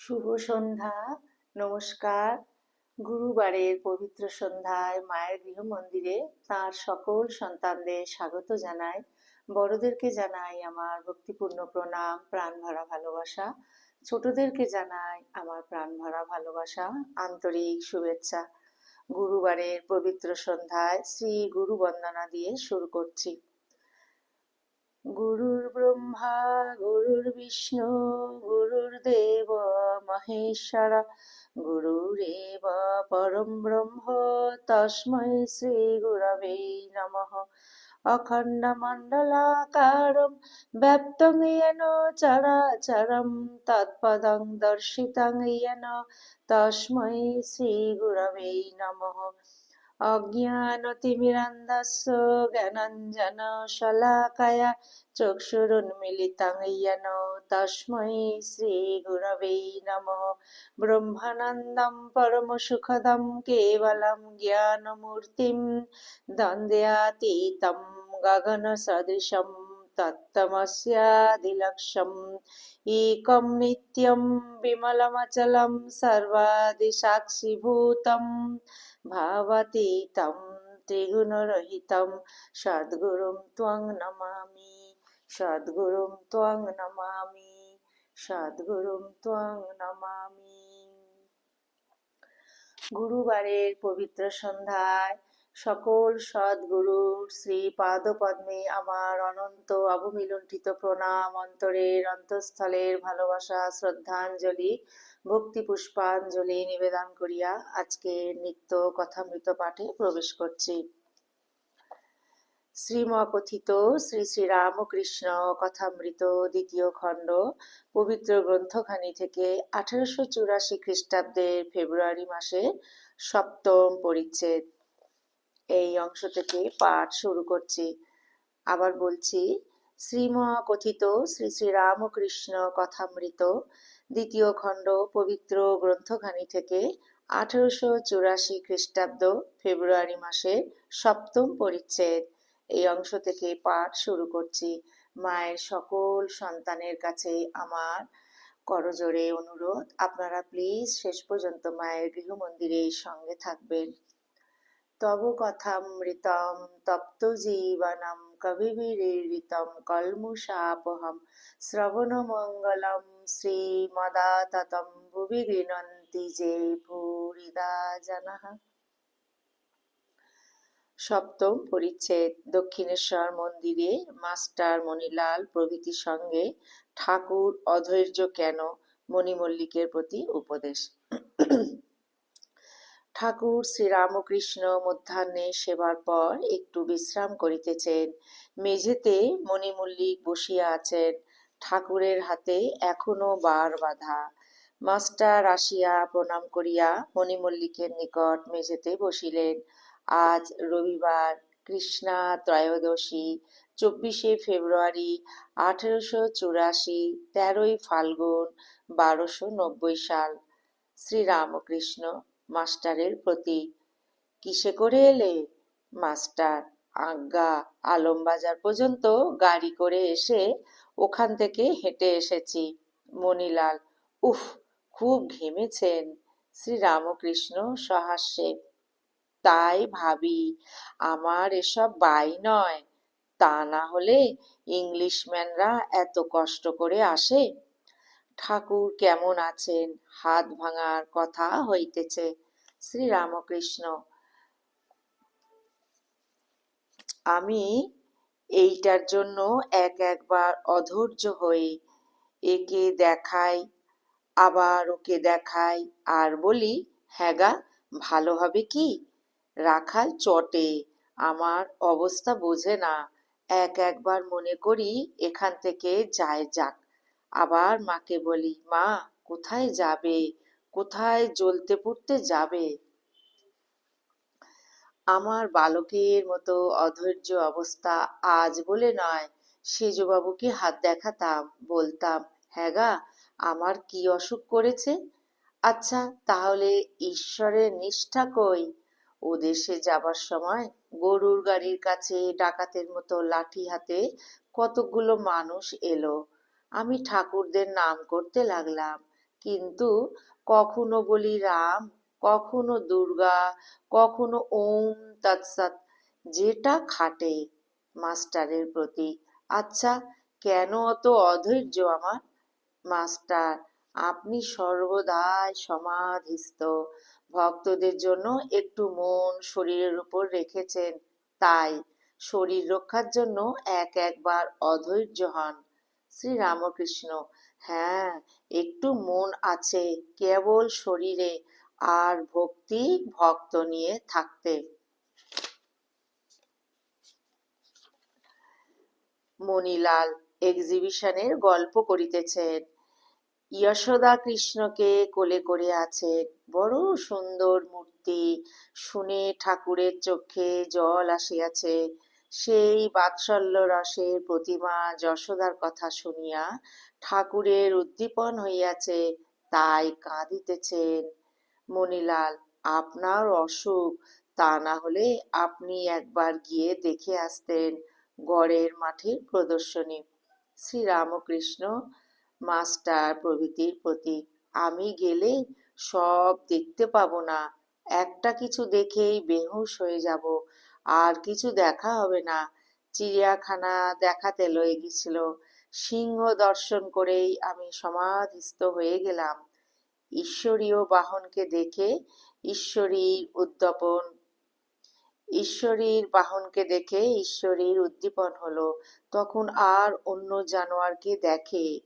শুভ সন্ধ্যা, নমস্কার। গুরুবারের পবিত্র সন্ধ্যায় মায়ের গৃহ মন্দিরে তার সকল সন্তানদের স্বাগত জানাই। বড়দেরকে জানাই আমার ভক্তিপূর্ণ প্রণাম, প্রাণ ভরা ভালোবাসা। ছোটদেরকে জানাই আমার প্রাণ ভরা ভালোবাসা, আন্তরিক শুভেচ্ছা। গুরুবারের পবিত্র সন্ধ্যায় শ্রী গুরু বন্দনা দিয়ে শুরু করছি। গুরুর ব্রহ্মা, গুরুর বিষ্ণু, গুরুর দেব মহেশ্বরা গুরুরেব পরম ব্রহ্ম, তস্মৈ শ্রী গুরবে নম। অখণ্ডমণ্ডলাকারম ব্যাপ্তং ইয়েন চরাচরম, তৎপদং দর্শিতং ইয়েন, তস্মৈ শ্রী গুরবে নমঃ। नमः अज्ञानतिमिरन्धस्य ज्ञानञ्जनशलाकया चक्षुरुन्मिलितं येन तस्मै श्रीगुरवे नमः ब्रह्मानन्दं परमसुखदं केवलं ज्ञानमूर्तिं द्वन्द्वातीतं गगनसदृशं तत्तमस्यादिलक्ष्यम् एकं नित्यं विमलमचलं सर्वादिसाक्षिभूतं ভাবাতীতম ত্রিগুণরহিতম সদ্গুরুম ত্বং নমামি সদ্গুরুম ত্বং নমামি সদ্গুরুম ত্বং নমামি গুরুবারের পবিত্র সন্ধ্যায় সকল সদ্গুরুর শ্রী পাদপদ্মে আমার অনন্ত অবমিলুণ্ঠিত প্রণাম অন্তরের অন্তঃস্থলের ভালোবাসা, শ্রদ্ধাঞ্জলি ভক্তি পুষ্পাঞ্জলি নিবেদন করিয়া আজকে নিত্য কথামৃত পাঠে প্রবেশ করছি। শ্রীমকথিত শ্রী শ্রী রামকৃষ্ণ কথামৃত দ্বিতীয় খণ্ড, পবিত্র গ্রন্থখানি থেকে আঠারোশো চুরাশি খ্রিস্টাব্দের ফেব্রুয়ারি মাসে সপ্তম পরিচ্ছেদ। এই অংশ থেকে পাঠ শুরু করছি। আবার বলছি শ্রীমকথিত শ্রী শ্রী রামকৃষ্ণ কথামৃত, দ্বিতীয় খণ্ড পবিত্র গ্রন্থখানি থেকে আঠারোশো চুরাশি খ্রিস্টাব্দ ফেব্রুয়ারি মাসে সপ্তম পরিচ্ছেদ। এই অংশ থেকে পাঠ শুরু করছি। মায়ের সকল সন্তানের কাছে আমার করজোরে অনুরোধ। আপনারা প্লিজ শেষ পর্যন্ত মায়ের গৃহমন্দিরের সঙ্গে থাকবেন। তব কথামৃতম তপ্ত জীবনম কবিবিরেরিতম কলমুষাপহম শ্রবণমঙ্গলম শ্রীমদাততম ভুবি গৃণন্তি যে ভূরিদা জানাহ। সপ্তম পরিচ্ছেদ, দক্ষিণেশ্বর মন্দিরে মাস্টার মণিলাল প্রভৃতির সঙ্গে ঠাকুর অধৈর্য কেন মণিমল্লিকের প্রতি উপদেশ। ঠাকুর শ্রীরামকৃষ্ণ মধ্যাহ্নে সেবার পর একটু বিশ্রাম করিতেছেন। মেঝেতে মণিমল্লিক বসিয়া আছেন। ঠাকুরের হাতে এখনও বার বাঁধা। মাস্টার আসিয়া প্রণাম করিয়া মণিমল্লিকের নিকট মেঝেতে বসিলেন। আজ রবিবার, কৃষ্ণা ত্রয়োদশী, চব্বিশে ফেব্রুয়ারি, আঠেরোশো চুরাশি, তেরোই ফাল্গুন, বারোশো নব্বই সাল। শ্রীরামকৃষ্ণ মাস্টারের প্রতি। কিসে করে এলে? মাস্টার, আজ্ঞা, আলমবাজার পর্যন্ত গাড়ি করে এসে ওখান থেকে হেঁটে এসেছি। মণিলাল, উফ, খুব ঘেমেছেন। শ্রীরামকৃষ্ণ সহাস্যে, তাই ভাবি, আমার এসব বাই নয়। তা না হলে ইংলিশম্যানরা এত কষ্ট করে আসে? ঠাকুর কেমন আছেন? হাত ভাঙার কথা হইতেছে। শ্রীরামকৃষ্ণ, আমি এইটার জন্য এক একবার অধৈর্য হই। একে দেখাই, আবার ওকে দেখাই, আর বলি হ্যাগা ভালো হবে কি? রাখাল চটে, আমার অবস্থা বোঝে না। এক একবার মনে করি এখান থেকে যায় যাক। আবার মাকে বলি, মা, কোথায় যাবে? কোথায় জ্বলতে পুড়তে যাবে? আমার বালকের মতো অধৈর্য অবস্থা আজ বলে নয়। সেজবাবুকে হাত দেখাতাম, বলতাম হ্যাঁ গা, আমার কি অসুখ করেছে? আচ্ছা তাহলে ঈশ্বরের নিষ্ঠা কই? ও দেশে যাবার সময় গরুর গাড়ির কাছে ডাকাতের মতো লাঠি হাতে কতগুলো মানুষ এলো। আমি ঠাকুরদের নাম করতে লাগলাম। কিন্তু কখনো বলি রাম, কখনো দুর্গা, কখনো ওম তৎসৎ, যেটা খাটে মাস্টারের প্রতি। আচ্ছা কেন অত অধৈর্য আমার? মাস্টার, আপনি সর্বদাই সমাধিস্থ। ভক্তদের জন্য একটু মন শরীরের উপর রেখেছেন, তাই শরীর রক্ষার জন্য এক একবার অধৈর্য হন। শ্রী রামকৃষ্ণ। হ্যাঁ একটু মন আছে কেবল শরীরে আর ভক্তি ভক্ত নিয়ে থাকতে। মণিলাল এক্সিবিশনের গল্প করিতেছেন। যশোদা কৃষ্ণকে কোলে করে আছেন বড় সুন্দর মূর্তি। শুনে ঠাকুরের চোখে জল আসিয়াছে। সেই বাৎসল্য রসের প্রতিমা যশোদার কথা শুনিয়া ঠাকুরের উদ্দীপন হইয়াছে, তাই কাঁদিতেছেন। মণিলাল, আপনার অসুখ, তা না হলে আপনি একবার গিয়ে দেখে আসতেন গড়ের মাঠের প্রদর্শনী। শ্রীরামকৃষ্ণ, মাস্টার প্রভৃতির প্রতি, আমি গেলে সব দেখতে পাবো না, একটা কিছু দেখেই বেহুশ হয়ে যাব। আর কিছু দেখা হবে না। চিড়িয়াখানা দেখাতে লয়ে গেছিল। সিংহ দর্শন করেই আমি সমাধিস্থ হয়ে গেলাম। ঈশ্বরীয় বাহনকে দেখে ঈশ্বরীর উদ্যাপন, ঈশ্বরীর বাহনকে দেখে ঈশ্বরীর উদ্দীপন হলো। তখন আর অন্য জানোয়ারকে দেখে।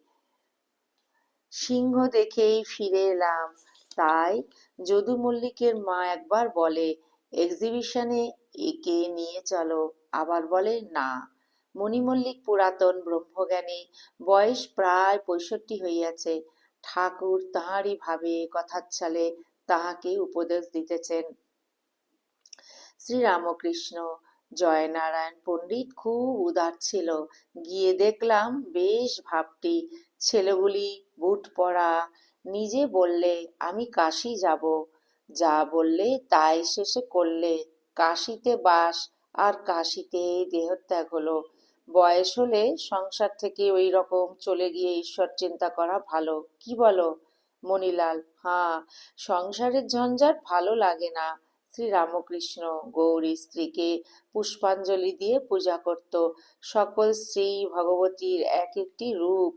সিংহ দেখেই ফিরে এলাম। তাই যদু মল্লিকের মা একবার বলে, এক্সিবিশনে একে নিয়ে চলো। আবার বলে, না। মণিমল্লিক পুরাতন ব্রহ্মজ্ঞানী, বয়স প্রায় পঁয়ষট্টি হইয়াছে। ঠাকুর তাহারই ভাবে কথার ছলে তাহাকে উপদেশ দিতেছেন। শ্রীরামকৃষ্ণ, জয়নারায়ণ পণ্ডিত খুব উদার ছিল। গিয়ে দেখলাম বেশ ভাবটি। ছেলেগুলি বুট পরা। নিজে বললে, আমি কাশি যাব। যা বললে তাই শেষে করলে। কাশিতে বাস আর কাশিতে দেহত্যাগ হলো। বয়স হলে সংসার থেকে ওই রকম চলে গিয়ে ঈশ্বর চিন্তা করা ভালো। কি বলো? মণিলাল হ্যাঁ সংসারের ঝঞ্ঝাট ভালো লাগে না। শ্রী রামকৃষ্ণ গৌরী স্ত্রীকে পুষ্পাঞ্জলি দিয়ে পূজা করত। সকল শ্রী ভগবতীর এক একটি রূপ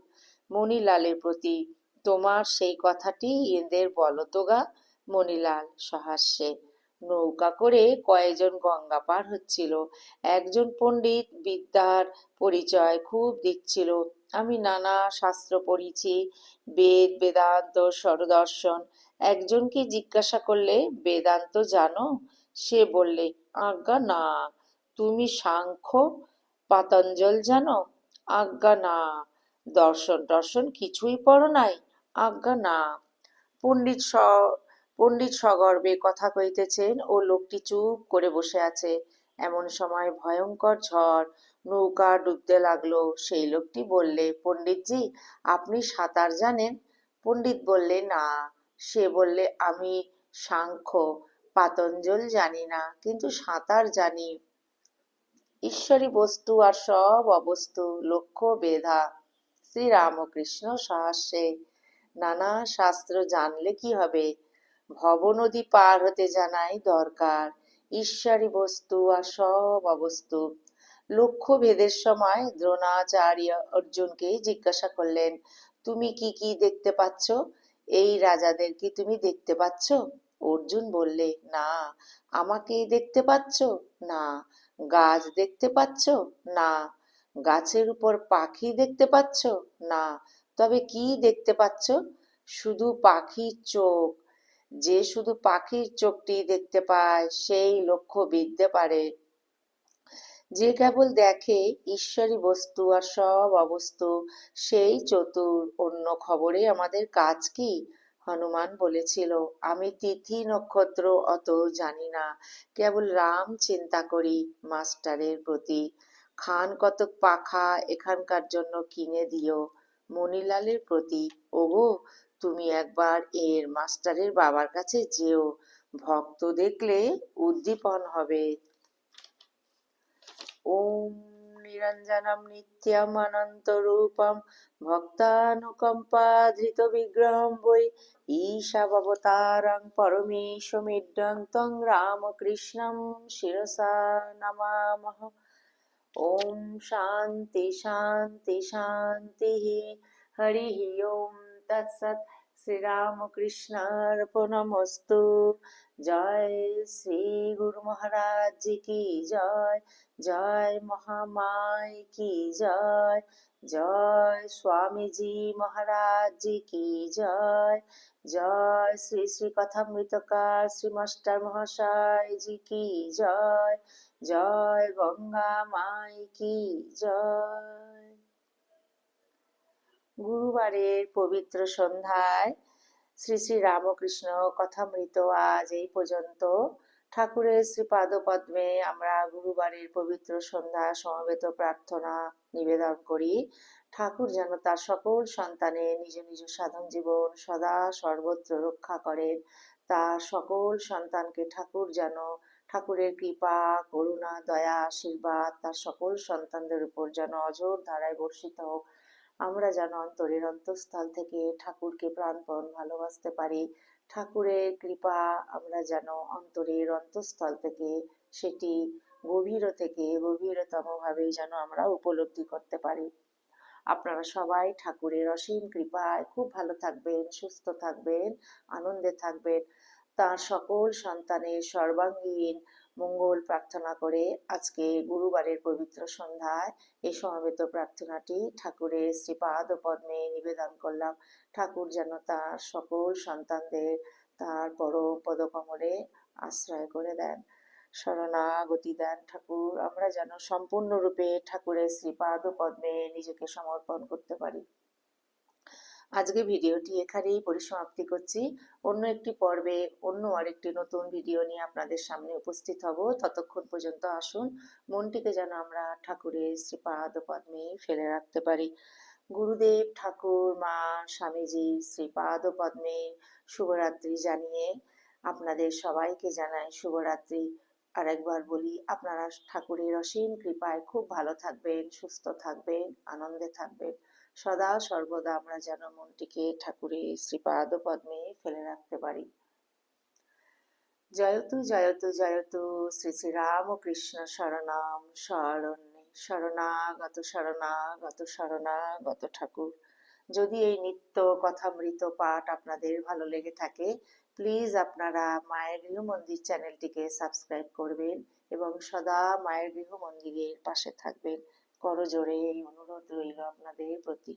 মণিলালের প্রতি। তোমার সেই কথাটি এদের বলো তো গা, মণিলাল সহাস্যে। নৌকা করে কয়েকজন গঙ্গা পার হচ্ছিল। একজন পণ্ডিত বিদ্যার পরিচয় খুব দিচ্ছিল আমি নানা শাস্ত্র পড়িছি, বেদ, বেদান্ত, স্বরদর্শন। একজনকে জিজ্ঞাসা করলে, বেদান্ত জানো? সে বললে, আজ্ঞা না। তুমি সাংখ্য, পাতঞ্জল জানো? আজ্ঞা না। দর্শন টর্শন কিছুই পড়ো নাই? আজ্ঞা না। পণ্ডিত পণ্ডিত সগর্বে কথা কইতেছেন ও লোকটি চুপ করে বসে আছে। এমন সময় ভয়ঙ্কর ঝড়, নৌকা ডুবতে লাগল। সেই লোকটি বললে, পণ্ডিতজি, আপনি সাঁতার জানেন? পণ্ডিত বললে, না। সে বললে, আমি সাংখ্য, পাতঞ্জল জানি না, কিন্তু সাঁতার জানি। ঈশ্বরী বস্তু আর সব অবস্তু, লক্ষ্য বেধা। শ্রীরামকৃষ্ণ সহাস্যে নানা শাস্ত্র জানলে কি হবে? ভবনদী পার হতে জানাই দরকার। ঈশ্বরী বস্তু আর সব অবস্তু। লক্ষ্য ভেদের সময় দ্রোণাচার্য অর্জুনকে জিজ্ঞাসা করলেন, তুমি কি কি দেখতে পাচ্ছ? এই রাজাদের কি তুমি দেখতে পাচ্ছ? অর্জুন বললে, না আমাকে দেখতে পাচ্ছ? না, গাছ দেখতে পাচ্ছ? না, গাছের উপর পাখি দেখতে পাচ্ছ? না, তবে কি দেখতে পাচ্ছ? শুধু পাখির চোখ যে শুধু পাখির চোখটি দেখতে পায়, সেই লক্ষ্য বিদ্যে পারে। যে কেবল দেখে, ঈশ্বরী বস্তু আর সব অবস্তু, সেই চতুর অন্য খবরে আমাদের কাজ কি? হনুমান বলেছিল, আমি তিথি নক্ষত্র অত জানি না, কেবল রাম চিন্তা করি মাস্টারের প্রতি। খান কতক পাখা এখানকার জন্য কিনে দিও মনিলালের প্রতি। ওগো তুমি একবার এর মাস্টারের বাবার কাছে যেও। ভক্ত দেখলে উদ্দীপন হবে। ওম নিরঞ্জনম নিত্যম ভক্তানুকম্পাধৃত বিগ্রহম ঈশাবতারং রামকৃষ্ণম শিরসা নমামহ। ওম শান্তি শান্তি শান্তি হরি ওম তৎসৎ শ্রীরামকৃষ্ণার্পণমস্তু। জয় শ্রী গুরু মহারাজ কি জয়? জয় মহামায় কি জয়? জয় স্বামীজি মহারাজ কি জয়? জয় শ্রী শ্রী কথামৃতকার শ্রী মাস্টার মহাশয় জি কি জয়? জয় গঙ্গা মাই কি জয়? গুরুবারের পবিত্র সন্ধ্যায় শ্রী শ্রী রামকৃষ্ণ কথামৃত আজ এই পর্যন্ত। ঠাকুরের শ্রীপাদ পদ্মে আমরা গুরুবারের পবিত্র সন্ধ্যা সমবেত প্রার্থনা নিবেদন করি। ঠাকুর যেন তার সকল সন্তানের নিজ নিজ সাধন জীবন সদা সর্বত্র রক্ষা করেন। তার সকল সন্তানকে ঠাকুর যেন ঠাকুরের কৃপা, করুণা, দয়া, আশীর্বাদ, তার সকল সন্তানদের উপর যেন অজর ধারায় বর্ষিত হোক। আমরা যেন অন্তরের অন্তঃস্থল থেকে ঠাকুরকে প্রাণপণ ভালোবাসতে পারি। ঠাকুরের কৃপা আমরা যেন অন্তরের অন্তঃস্থল থেকে, সেটি গভীর থেকে গভীরতম ভাবে যেন আমরা উপলব্ধি করতে পারি। আপনারা সবাই ঠাকুরের অসীম কৃপায় খুব ভালো থাকবেন, সুস্থ থাকবেন, আনন্দে থাকবেন। তার সকল সন্তানের সর্বাঙ্গীন মঙ্গল প্রার্থনা করে আজকে গুরুবারের পবিত্র সন্ধ্যায় এই সমবেত প্রার্থনাটি ঠাকুরের শ্রীপাদ পদ্মে নিবেদন করলাম। ঠাকুর যেন তার সকল সন্তানদের তার পরম পদকমলে আশ্রয় করে দেন। শরণাগতি দেন ঠাকুর। আমরা যেন সম্পূর্ণরূপে ঠাকুরের শ্রীপাদ পদ্মে নিজেকে সমর্পণ করতে পারি। আজকে ভিডিওটি এখানেই পরিসমাপ্তি করছি। অন্য একটি পর্বে অন্য আরেকটি নতুন ভিডিও নিয়ে আপনাদের সামনে উপস্থিত হব। ততক্ষণ পর্যন্ত আসুন, মনটিকে যেন আমরা ঠাকুরের শ্রীপাদ পদ্মে ফেলে রাখতে পারি। গুরুদেব ঠাকুর, মা, স্বামীজি শ্রীপাদ পদ্মে শুভরাত্রি জানিয়ে আপনাদের সবাইকে জানাই শুভরাত্রি। আর একবার বলি, আপনারা ঠাকুরের অসীম কৃপায় খুব ভালো থাকবেন, সুস্থ থাকবেন, আনন্দে থাকবেন। সদা সর্বদা আমরা যেন মনটিকে ঠাকুরের শ্রীপাদ পদ্মে ফেলে রাখতে পারি। জয়তু জয়তু জয়তু, শ্রী শ্রী রামকৃষ্ণ শরণাম, শরণ্যে শরণাগত শরণাগত শরণাগত ঠাকুর। যদি এই নিত্য কথামৃত পাঠ আপনাদের ভালো লেগে থাকে প্লিজ আপনারা মায়ের গৃহ মন্দির চ্যানেলটিকে সাবস্ক্রাইব করবেন এবং সদা মায়ের গৃহ মন্দিরের পাশে থাকবেন। করজোড়ে এই অনুরোধ রইল আপনাদের প্রতি।